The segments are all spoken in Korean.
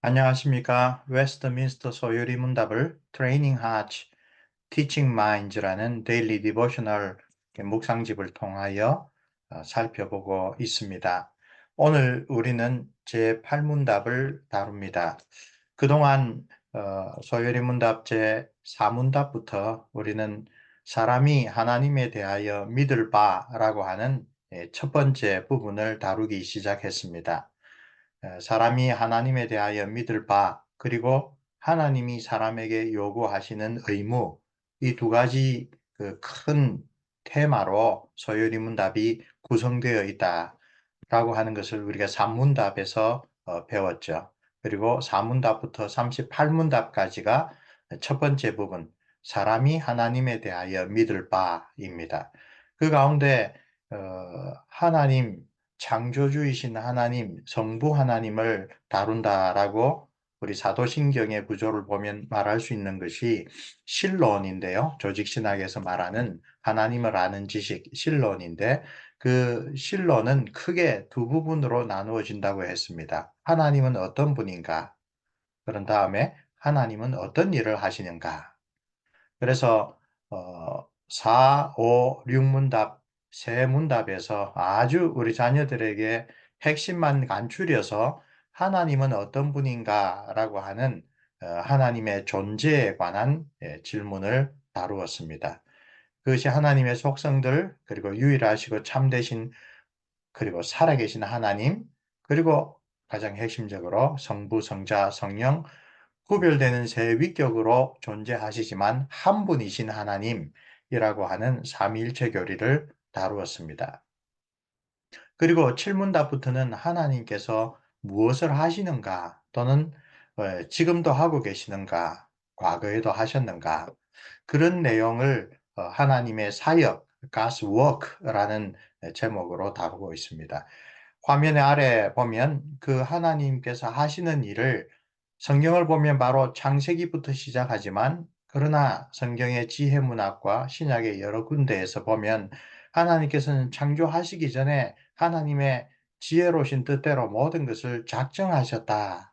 안녕하십니까. 웨스트민스터 소요리 문답을 트레이닝 하츠 티칭 마인즈라는 데일리 디보셔널 묵상집을 통하여 어, 살펴보고 있습니다. 오늘 우리는 제8문답을 다룹니다. 그동안 어, 소요리 문답 제4문답부터 우리는 사람이 하나님에 대하여 믿을 바라고 하는 예, 첫 번째 부분을 다루기 시작했습니다. 사람이 하나님에 대하여 믿을 바 그리고 하나님이 사람에게 요구하시는 의무 이 두 가지 그 큰 테마로 소요리 문답이 구성되어 있다라고 하는 것을 우리가 3문답에서 어, 배웠죠. 그리고 4문답부터 38문답까지가 첫 번째 부분 사람이 하나님에 대하여 믿을 바입니다. 그 가운데 어, 하나님 창조주이신 하나님, 성부 하나님을 다룬다라고 우리 사도신경의 구조를 보면 말할 수 있는 것이 신론인데요. 조직신학에서 말하는 하나님을 아는 지식, 신론인데 그 신론은 크게 두 부분으로 나누어진다고 했습니다. 하나님은 어떤 분인가? 그런 다음에 하나님은 어떤 일을 하시는가? 그래서 어, 4, 5, 6문답 세 문답에서 아주 우리 자녀들에게 핵심만 간추려서 하나님은 어떤 분인가 라고 하는 어, 하나님의 존재에 관한 예, 질문을 다루었습니다. 그것이 하나님의 속성들 그리고 유일하시고 참되신 그리고 살아계신 하나님 그리고 가장 핵심적으로 성부, 성자, 성령 구별되는 세 위격으로 존재하시지만 한 분이신 하나님이라고 하는 삼위일체 교리를 다루었습니다. 그리고 7문 답부터는 하나님께서 무엇을 하시는가 또는 어, 지금도 하고 계시는가 과거에도 하셨는가 그런 내용을 어, 하나님의 사역 God's Work라는 제목으로 다루고 있습니다. 화면의 아래 보면 그 하나님께서 하시는 일을 성경을 보면 바로 창세기부터 시작하지만 그러나 성경의 지혜 문학과 신약의 여러 군데에서 보면 하나님께서는 창조하시기 전에 하나님의 지혜로우신 뜻대로 모든 것을 작정하셨다.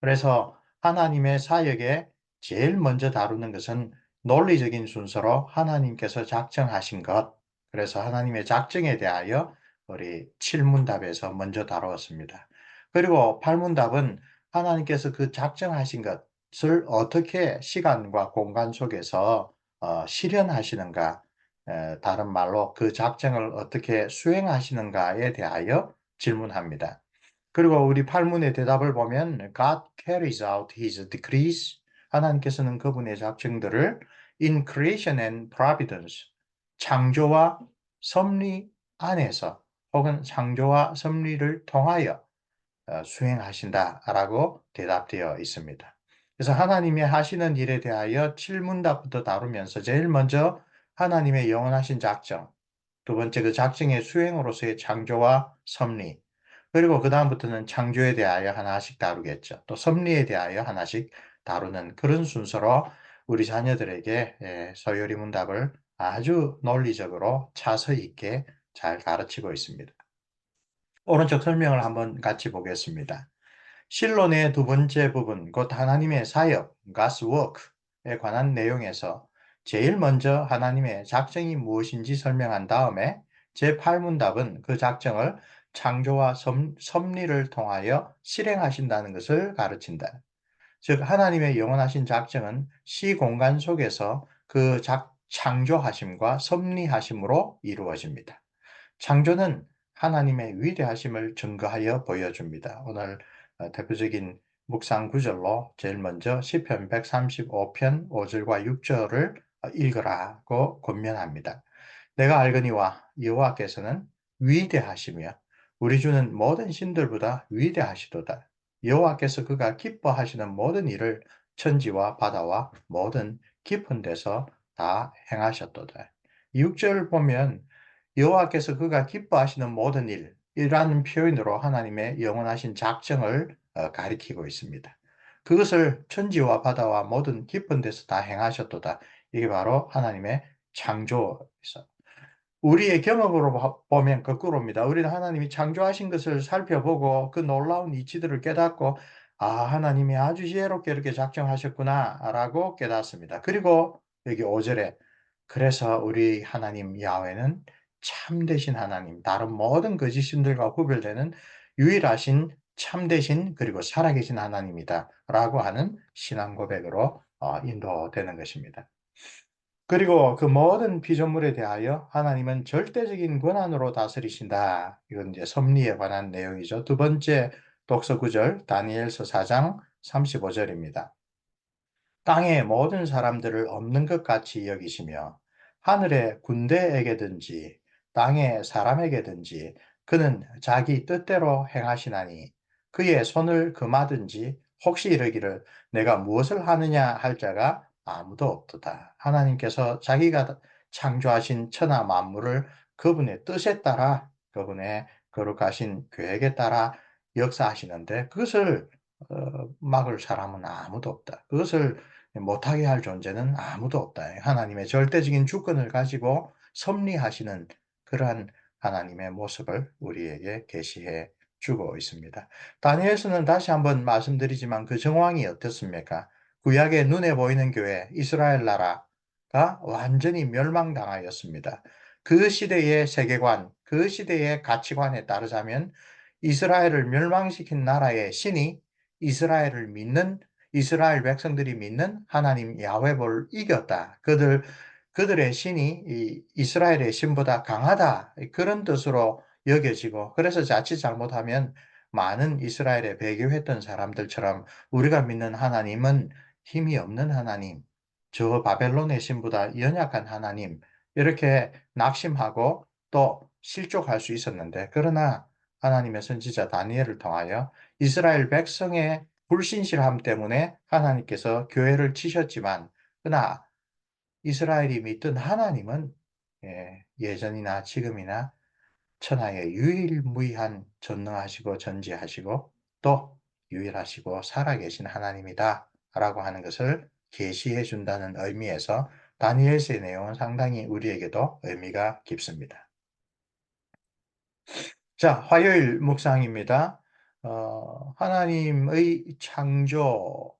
그래서 하나님의 사역에 제일 먼저 다루는 것은 논리적인 순서로 하나님께서 작정하신 것. 그래서 하나님의 작정에 대하여 우리 7문답에서 먼저 다루었습니다. 그리고 8문답은 하나님께서 그 작정하신 것을 어떻게 시간과 공간 속에서 어, 실현하시는가 다른 말로 그 작정을 어떻게 수행하시는가에 대하여 질문합니다. 그리고 우리 팔문의 대답을 보면 God carries out his decrees 하나님께서는 그분의 작정들을 in creation and providence 창조와 섭리 안에서 혹은 창조와 섭리를 통하여 어, 수행하신다라고 대답되어 있습니다. 그래서 하나님이 하시는 일에 대하여 7문답부터 다루면서 제일 먼저 하나님의 영원하신 작정, 두 번째 그 작정의 수행으로서의 창조와 섭리, 그리고 그 다음부터는 창조에 대하여 하나씩 다루겠죠. 또 섭리에 대하여 하나씩 다루는 그런 순서로 우리 자녀들에게 예, 서열이 문답을 아주 논리적으로 차서 있게 잘 가르치고 있습니다. 오른쪽 설명을 한번 같이 보겠습니다. 실론의 두 번째 부분, 곧 하나님의 사역, God's work에 관한 내용에서 제일 먼저 하나님의 작정이 무엇인지 설명한 다음에 제8문답은 그 작정을 창조와 섭, 섭리를 통하여 실행하신다는 것을 가르친다. 즉 하나님의 영원하신 작정은 시공간 속에서 그 작, 창조하심과 섭리하심으로 이루어집니다. 창조는 하나님의 위대하심을 증거하여 보여줍니다. 오늘 어, 대표적인 묵상 구절로 제일 먼저 시편 135편 5절과 6절을 읽으라고 권면합니다. 내가 알거니와 여호와께서는 위대하시며 우리 주는 모든 신들보다 위대하시도다. 여호와께서 그가 기뻐하시는 모든 일을 천지와 바다와 모든 깊은 데서 다 행하셨도다. 6절 보면 여호와께서 그가 기뻐하시는 모든 일이라는 표현으로 하나님의 영원하신 작정을 어, 가리키고 있습니다. 그것을 천지와 바다와 모든 깊은 데서 다 행하셨도다. 이게 바로 하나님의 창조에서 우리의 경험으로 보면 거꾸로입니다. 우리는 하나님이 창조하신 것을 살펴보고 그 놀라운 이치들을 깨닫고 아, 하나님이 아주 지혜롭게 이렇게 작정하셨구나 라고 깨닫습니다. 그리고 여기 5절에 그래서 우리 하나님 야훼는 참되신 하나님, 다른 모든 거짓 신들과 구별되는 유일하신 참되신 그리고 살아계신 하나님이다 라고 하는 신앙 고백으로 어, 인도되는 것입니다. 그리고 그 모든 피조물에 대하여 하나님은 절대적인 권한으로 다스리신다. 이건 이제 섭리에 관한 내용이죠. 두 번째 독서 구절 다니엘서 4장 35절입니다. 땅의 모든 사람들을 없는 것 같이 여기시며 하늘의 군대에게든지 땅의 사람에게든지 그는 자기 뜻대로 행하시나니 그의 손을 금하든지 혹시 이르기를 내가 무엇을 하느냐 할 자가 아무도 없도다. 하나님께서 자기가 창조하신 천하 만물을 그분의 뜻에 따라 그분의 거룩하신 계획에 따라 역사하시는데 그것을 어, 막을 사람은 아무도 없다. 그것을 못하게 할 존재는 아무도 없다. 하나님의 절대적인 주권을 가지고 섭리하시는 그러한 하나님의 모습을 우리에게 계시해 주고 있습니다. 다니엘서는 다시 한번 말씀드리지만 그 정황이 어떻습니까? 구약의 눈에 보이는 교회 이스라엘 나라가 완전히 멸망당하였습니다. 그 시대의 세계관, 그 시대의 가치관에 따르자면 이스라엘을 멸망시킨 나라의 신이 이스라엘을 믿는 이스라엘 백성들이 믿는 하나님 야훼볼 이겼다. 그들 그들의 신이 이스라엘의 신보다 강하다. 그런 뜻으로 여겨지고 그래서 자칫 잘못하면 많은 이스라엘에 배교했던 사람들처럼 우리가 믿는 하나님은 힘이 없는 하나님, 저 바벨론의 신보다 연약한 하나님, 이렇게 낙심하고 또 실족할 수 있었는데, 그러나 하나님의 선지자 다니엘을 통하여 이스라엘 백성의 불신실함 때문에 하나님께서 교회를 치셨지만, 그러나 이스라엘이 믿던 하나님은 예, 예전이나 지금이나 천하의 유일무이한 전능하시고 전지하시고 또 유일하시고 살아계신 하나님이다. 라고 하는 것을 계시해 준다는 의미에서 다니엘서의 내용은 상당히 우리에게도 의미가 깊습니다. 자, 화요일 묵상입니다. 어, 하나님의 창조는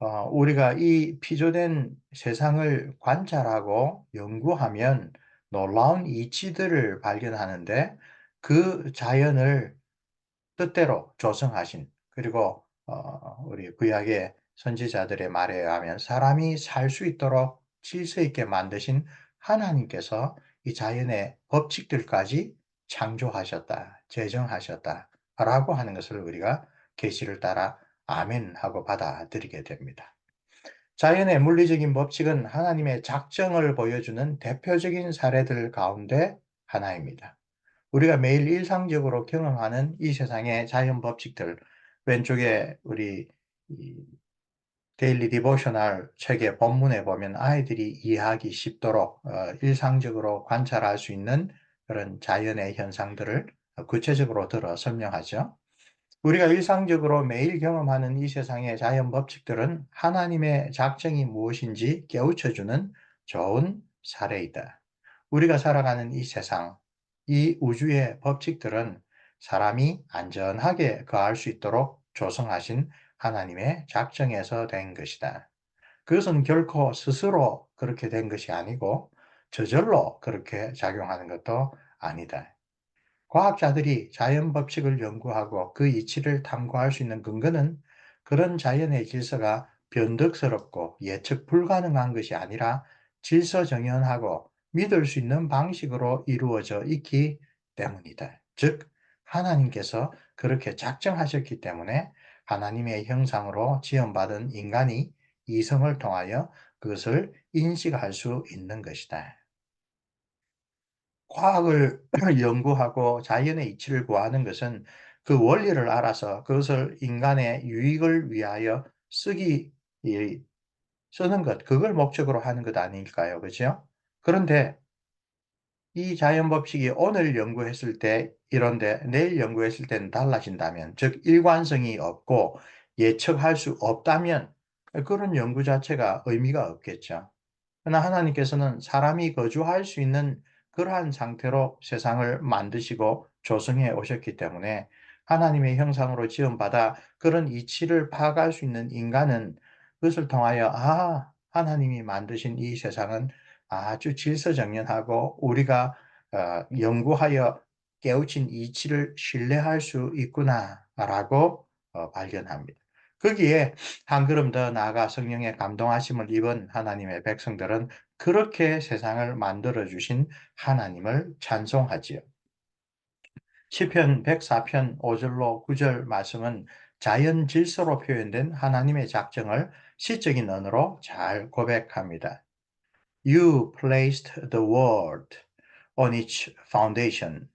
어, 우리가 이 피조된 세상을 관찰하고 연구하면 놀라운 이치들을 발견하는데 그 자연을 뜻대로 조성하신 그리고 어, 우리 구약의 선지자들의 말에 의하면 사람이 살 수 있도록 질서 있게 만드신 하나님께서 이 자연의 법칙들까지 창조하셨다, 제정하셨다 라고 하는 것을 우리가 계시를 따라 아멘 하고 받아들이게 됩니다. 자연의 물리적인 법칙은 하나님의 작정을 보여주는 대표적인 사례들 가운데 하나입니다. 우리가 매일 일상적으로 경험하는 이 세상의 자연 법칙들, 왼쪽에 우리 데일리 디보셔널 책의 본문에 보면 아이들이 이해하기 쉽도록 어, 일상적으로 관찰할 수 있는 그런 자연의 현상들을 구체적으로 들어 설명하죠. 우리가 일상적으로 매일 경험하는 이 세상의 자연 법칙들은 하나님의 작정이 무엇인지 깨우쳐주는 좋은 사례이다. 우리가 살아가는 이 세상, 이 우주의 법칙들은 사람이 안전하게 거할 수 있도록 조성하신 하나님의 작정에서 된 것이다. 그것은 결코 스스로 그렇게 된 것이 아니고 저절로 그렇게 작용하는 것도 아니다. 과학자들이 자연 법칙을 연구하고 그 이치를 탐구할 수 있는 근거는 그런 자연의 질서가 변덕스럽고 예측 불가능한 것이 아니라 질서정연하고 믿을 수 있는 방식으로 이루어져 있기 때문이다. 즉, 하나님께서 그렇게 작정하셨기 때문에 하나님의 형상으로 지원받은 인간이 이성을 통하여 그것을 인식할 수 있는 것이다. 과학을 연구하고 자연의 이치를 구하는 것은 그 원리를 알아서 그것을 인간의 유익을 위하여 쓰기, 쓰는 것, 그걸 목적으로 하는 것 아닐까요? 그죠? 그런데 이 자연 법칙이 오늘 연구했을 때 이런데 내일 연구했을 때는 달라진다면, 즉 일관성이 없고 예측할 수 없다면 그런 연구 자체가 의미가 없겠죠. 그러나 하나님께서는 사람이 거주할 수 있는 그러한 상태로 세상을 만드시고 조성해 오셨기 때문에 하나님의 형상으로 지음받아 그런 이치를 파악할 수 있는 인간은 그것을 통하여 아 하나님이 만드신 이 세상은 아주 질서정연하고 우리가 어, 연구하여 깨우친 이치를 신뢰할 수 있구나라고 어, 발견합니다. 거기에 한 걸음 더 나아가 성령의 감동하심을 입은 하나님의 백성들은 그렇게 세상을 만들어 주신 하나님을 찬송하지요. 시편 104편 5절로 9절 말씀은 자연 질서로 표현된 하나님의 작정을 시적인 언어로 잘 고백합니다. You placed the world on its foundation,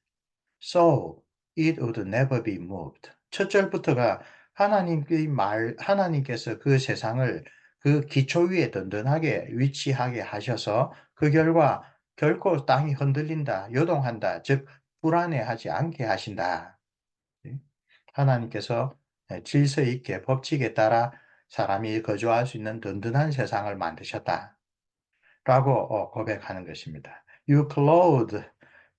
so it would never be moved. 첫 절부터가 하나님의 말, 하나님께서 그 세상을 그 기초 위에 든든하게 위치하게 하셔서 그 결과 결코 땅이 흔들린다, 요동한다, 즉 불안해하지 않게 하신다. 하나님께서 질서 있게 법칙에 따라 사람이 거주할 수 있는 든든한 세상을 만드셨다. 라고 고백하는 것입니다. You clothed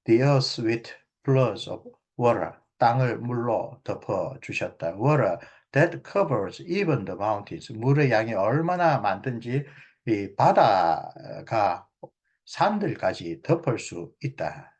the earth with floods of water. 땅을 물로 덮어 주셨다. Water that covers even the mountains. 물의 양이 얼마나 많든지 이 바다가 산들까지 덮을 수 있다.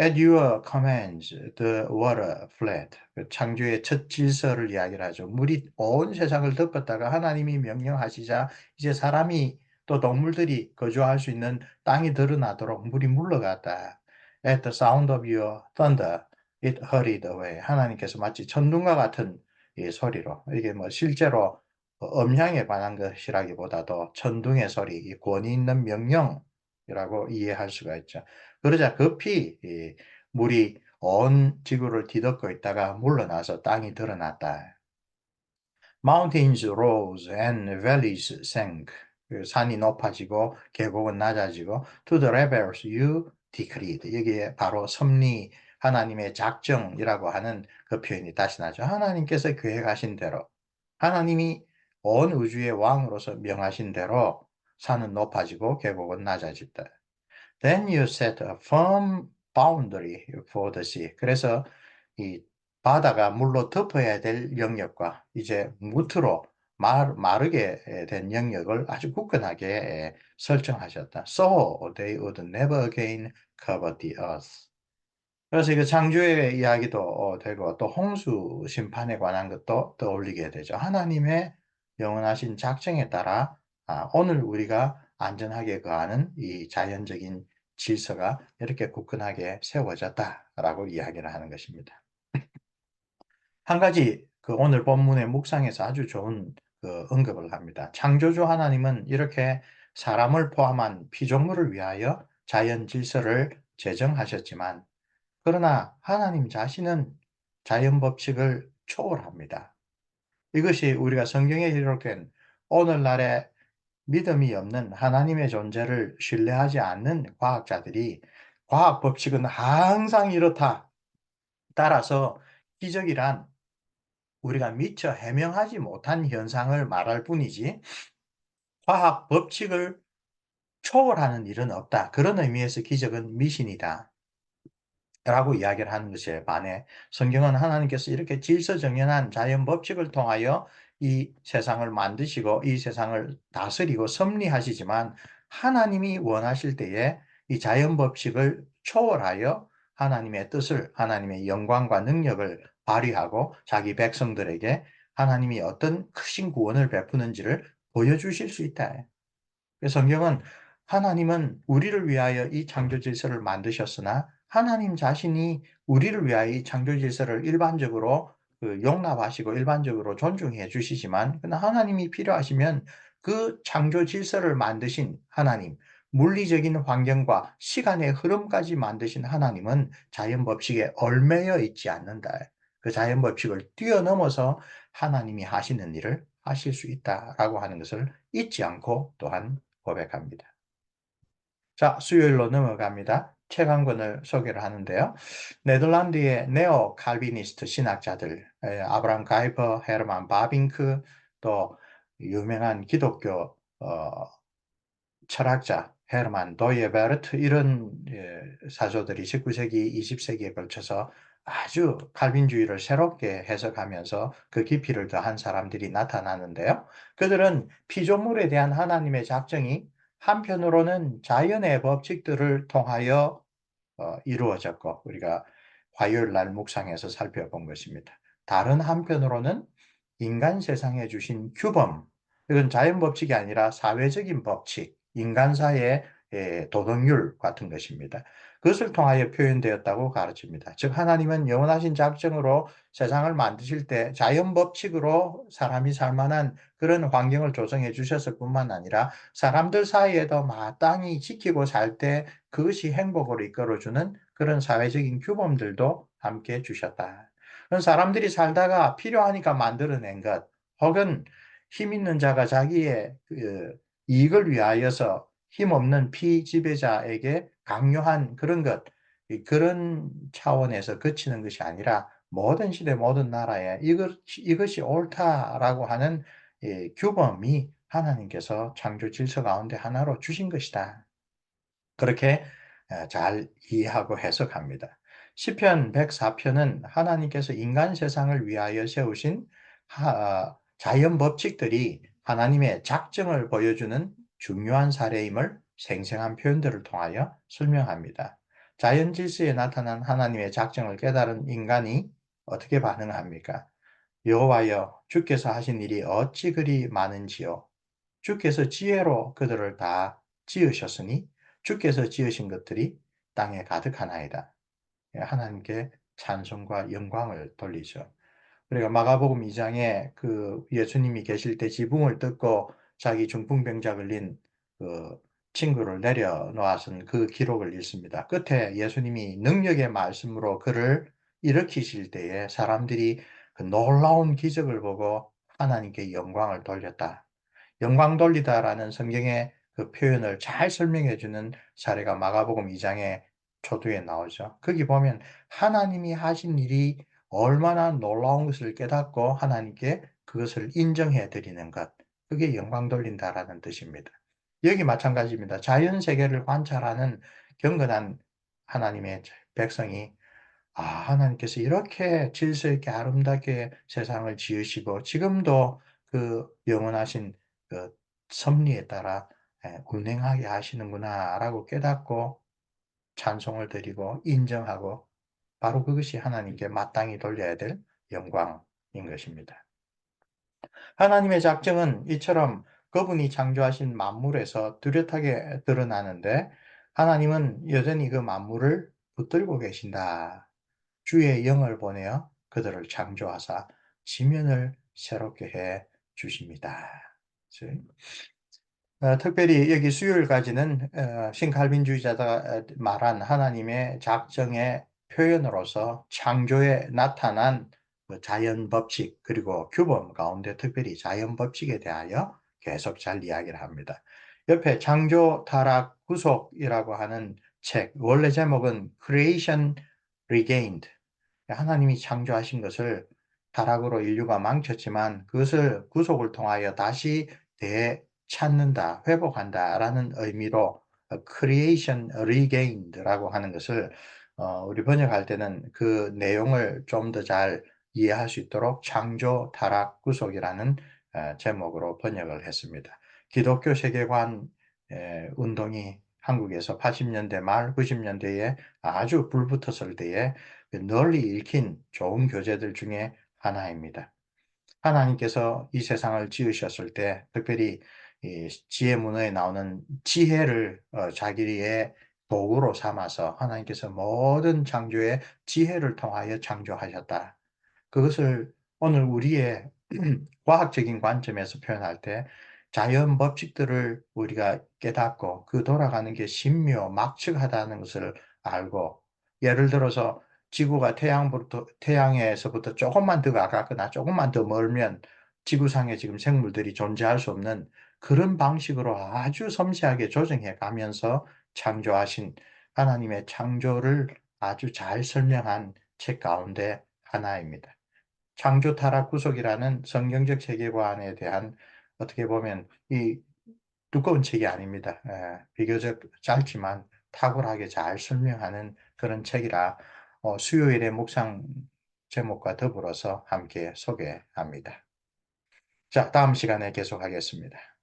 At your commands, the water fled. 창조의 첫 질서를 이야기를 하죠. 물이 온 세상을 덮었다가 하나님이 명령하시자 이제 사람이 또 동물들이 거주할 수 있는 땅이 드러나도록 물이 물러갔다. At the sound of your thunder, it hurried away. 하나님께서 마치 천둥과 같은 이 소리로 이게 뭐 실제로 음향에 관한 것이라기보다도 천둥의 소리, 권위 있는 명령이라고 이해할 수가 있죠. 그러자 급히 물이 온 지구를 뒤덮고 있다가 물러나서 땅이 드러났다. Mountains rose and valleys sank. 그 산이 높아지고 계곡은 낮아지고 to the rebels you decreed. 여기에 바로 섭리 하나님의 작정이라고 하는 그 표현이 다시 나죠. 하나님께서 계획하신 대로 하나님이 온 우주의 왕으로서 명하신 대로 산은 높아지고 계곡은 낮아졌다. Then you set a firm boundary for the sea. 그래서 이 바다가 물로 덮어야 될 영역과 이제 무트로 말, 마르게 된 영역을 아주 굳건하게 설정하셨다. So they would never again cover the earth. 그래서 이거 창조의 이야기도 되고 또 홍수 심판에 관한 것도 떠올리게 되죠. 하나님의 영원하신 작정에 따라 아, 오늘 우리가 안전하게 거하는 이 자연적인 질서가 이렇게 굳건하게 세워졌다라고 이야기를 하는 것입니다. 한 가지 그 오늘 본문의 묵상에서 아주 좋은 그 언급을 합니다. 창조주 하나님은 이렇게 사람을 포함한 피조물을 위하여 자연 질서를 제정하셨지만 그러나 하나님 자신은 자연 법칙을 초월합니다. 이것이 우리가 성경에 기록된 오늘날의 믿음이 없는 하나님의 존재를 신뢰하지 않는 과학자들이 과학 법칙은 항상 이렇다. 따라서 기적이란 우리가 미처 해명하지 못한 현상을 말할 뿐이지 과학 법칙을 초월하는 일은 없다. 그런 의미에서 기적은 미신이다. 라고 이야기를 하는 것에 반해 성경은 하나님께서 이렇게 질서정연한 자연 법칙을 통하여 이 세상을 만드시고 이 세상을 다스리고 섭리하시지만 하나님이 원하실 때에 이 자연 법칙을 초월하여 하나님의 뜻을 하나님의 영광과 능력을 발휘하고 자기 백성들에게 하나님이 어떤 크신 구원을 베푸는지를 보여주실 수 있다. 성경은 하나님은 우리를 위하여 이 창조 질서를 만드셨으나 하나님 자신이 우리를 위하여 이 창조 질서를 일반적으로 그 용납하시고 일반적으로 존중해 주시지만 하나님이 필요하시면 그 창조 질서를 만드신 하나님, 물리적인 환경과 시간의 흐름까지 만드신 하나님은 자연 법칙에 얽매여 있지 않는다. 그 자연 법칙을 뛰어넘어서 하나님이 하시는 일을 하실 수 있다라고 하는 것을 잊지 않고 또한 고백합니다. 자, 수요일로 넘어갑니다. 책 한 권을 소개를 하는데요. 네덜란드의 네오 칼비니스트 신학자들, 아브람 가이퍼, 헤르만 바빙크, 또 유명한 기독교 어, 철학자 헤르만 도예베르트 이런 예, 사조들이 19세기, 20세기에 걸쳐서 아주 칼빈주의를 새롭게 해석하면서 그 깊이를 더한 사람들이 나타나는데요. 그들은 피조물에 대한 하나님의 작정이 한편으로는 자연의 법칙들을 통하여 어, 이루어졌고 우리가 화요일 날 묵상에서 살펴본 것입니다. 다른 한편으로는 인간 세상에 주신 규범, 이건 자연 법칙이 아니라 사회적인 법칙, 인간사의 예, 도덕률 같은 것입니다. 그것을 통하여 표현되었다고 가르칩니다. 즉 하나님은 영원하신 작정으로 세상을 만드실 때 자연 법칙으로 사람이 살만한 그런 환경을 조성해 주셨을 뿐만 아니라 사람들 사이에도 마땅히 지키고 살 때 그것이 행복으로 이끌어주는 그런 사회적인 규범들도 함께 주셨다. 사람들이 살다가 필요하니까 만들어낸 것 혹은 힘 있는 자가 자기의 그 이익을 위하여서 힘없는 피지배자에게 강요한 그런 것, 그런 차원에서 그치는 것이 아니라 모든 시대 모든 나라에 이것, 이것이 옳다라고 하는 규범이 하나님께서 창조 질서 가운데 하나로 주신 것이다. 그렇게 잘 이해하고 해석합니다. 시편 104편은 하나님께서 인간 세상을 위하여 세우신 자연 법칙들이 하나님의 작정을 보여주는 중요한 사례임을 생생한 표현들을 통하여 설명합니다. 자연 질서에 나타난 하나님의 작정을 깨달은 인간이 어떻게 반응합니까? 여호와여 주께서 하신 일이 어찌 그리 많은지요 주께서 지혜로 그들을 다 지으셨으니 주께서 지으신 것들이 땅에 가득하나이다. 예, 하나님께 찬송과 영광을 돌리죠. 그러니까 마가복음 2장에 그 예수님이 계실 때 지붕을 뜯고 자기 중풍병자 걸린 그 친구를 내려놓았은 그 기록을 읽습니다. 끝에 예수님이 능력의 말씀으로 그를 일으키실 때에 사람들이 그 놀라운 기적을 보고 하나님께 영광을 돌렸다. 영광 돌리다라는 성경의 그 표현을 잘 설명해 주는 사례가 마가복음 2장의 초두에 나오죠. 거기 보면 하나님이 하신 일이 얼마나 놀라운 것을 깨닫고 하나님께 그것을 인정해 드리는 것. 그게 영광 돌린다라는 뜻입니다. 여기 마찬가지입니다. 자연 세계를 관찰하는 경건한 하나님의 백성이 아, 하나님께서 이렇게 질서 있게 아름답게 세상을 지으시고 지금도 그 영원하신 그 섭리에 따라 예, 운행하게 하시는구나라고 깨닫고 찬송을 드리고 인정하고 바로 그것이 하나님께 마땅히 돌려야 될 영광인 것입니다. 하나님의 작정은 이처럼 그분이 창조하신 만물에서 뚜렷하게 드러나는데 하나님은 여전히 그 만물을 붙들고 계신다. 주의 영을 보내어 그들을 창조하사 지면을 새롭게 해 주십니다. 어, 특별히 여기 수요일까지는 어, 신칼빈주의자가 말한 하나님의 작정의 표현으로서 창조에 나타난 그 자연 법칙 그리고 규범 가운데 특별히 자연 법칙에 대하여 계속 잘 이야기를 합니다. 옆에 창조 타락 구속이라고 하는 책 원래 제목은 Creation Regained 하나님이 창조하신 것을 타락으로 인류가 망쳤지만 그것을 구속을 통하여 다시 되찾는다, 회복한다 라는 의미로 Creation Regained라고 하는 것을 어, 우리 번역할 때는 그 내용을 좀 더 잘 이해할 수 있도록 창조, 타락, 구속이라는 어, 제목으로 번역을 했습니다. 기독교 세계관 에, 운동이 한국에서 80년대 말 90년대에 아주 불붙었을 때에 그 널리 읽힌 좋은 교재들 중에 하나입니다. 하나님께서 이 세상을 지으셨을 때 특별히 지혜 문어에 나오는 지혜를 어, 자기의 도구로 삼아서 하나님께서 모든 창조의 지혜를 통하여 창조하셨다. 그것을 오늘 우리의 과학적인 관점에서 표현할 때 자연 법칙들을 우리가 깨닫고 그 돌아가는 게 신묘, 막측하다는 것을 알고 예를 들어서 지구가 태양부터, 태양에서부터 조금만 더 가깝거나 조금만 더 멀면 지구상에 지금 생물들이 존재할 수 없는 그런 방식으로 아주 섬세하게 조정해 가면서 창조하신 하나님의 창조를 아주 잘 설명한 책 가운데 하나입니다. 창조 타락 구속이라는 성경적 세계관에 대한 어떻게 보면 이 두꺼운 책이 아닙니다. 에, 비교적 짧지만 탁월하게 잘 설명하는 그런 책이라 어, 수요일의 묵상 제목과 더불어서 함께 소개합니다. 자, 다음 시간에 계속하겠습니다.